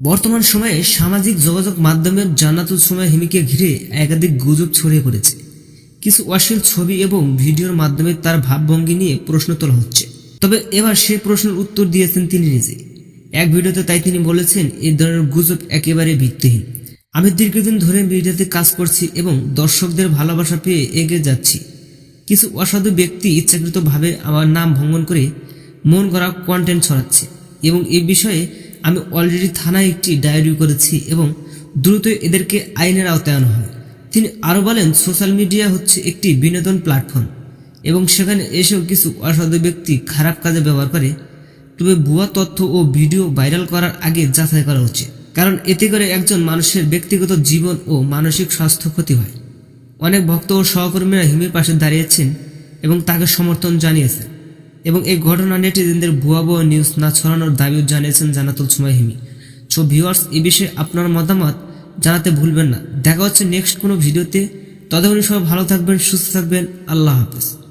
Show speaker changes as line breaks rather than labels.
বর্তমান সময়ে সামাজিক যোগাযোগ মাধ্যমের জান্নাতুল সময় হিমিকে ঘিরে একাধিক গুজব ছড়িয়ে পড়েছে। কিছু অশ্লীল ছবি এবং ভিডিওর মাধ্যমে তার ভাবভঙ্গি নিয়ে প্রশ্ন তোলা হচ্ছে। তবে এবার সে প্রশ্নের উত্তর দিয়েছেন তিনি নিজে। এক ভিডিওতে তাই তিনি বলেছেন এই ধরনের গুজব একেবারে ভিত্তিহীন। আমি দীর্ঘদিন ধরে মিডিয়াতে কাজ করছি এবং দর্শকদের ভালোবাসা পেয়ে এগিয়ে যাচ্ছি। কিছু অসাধু ব্যক্তি ইচ্ছাকৃতভাবে আমার নাম ভঙ্গন করে মন করা কন্টেন্ট ছড়াচ্ছে এবং এই বিষয়ে আমি অলরেডি থানায় একটি ডায়েরি করেছি এবং দ্রুত এদেরকে আইনের আওতায় আনা হবে তিনি আরও বলেন সোশ্যাল মিডিয়া হচ্ছে একটি বিনোদন প্ল্যাটফর্ম এবং সেখানে এসেও কিছু অসাধু ব্যক্তি খারাপ কাজে ব্যবহার করে। তবে ভুয়া তথ্য ও ভিডিও ভাইরাল করার আগে যাচাই করা উচিত, কারণ এতে করে একজন মানুষের ব্যক্তিগত জীবন ও মানসিক স্বাস্থ্য ক্ষতি হয়। অনেক ভক্ত ও সহকর্মীরা হিমির পাশে দাঁড়িয়েছেন এবং তাকে সমর্থন জানিয়েছেন। এবং এই ঘটনা নেটিজেনদের ভুয়া ভুয়া নিউজ না ছড়ানোর দাবিও জানিয়েছেন জানাতুল সুমাহিমি হিমি সো ভিউয়ার্স এ বিষয়ে আপনার মতামত জানাতে ভুলবেন না। দেখা হচ্ছে নেক্সট কোনো ভিডিওতে। ততক্ষণ সবাই ভালো থাকবেন, সুস্থ থাকবেন। আল্লাহ হাফেজ।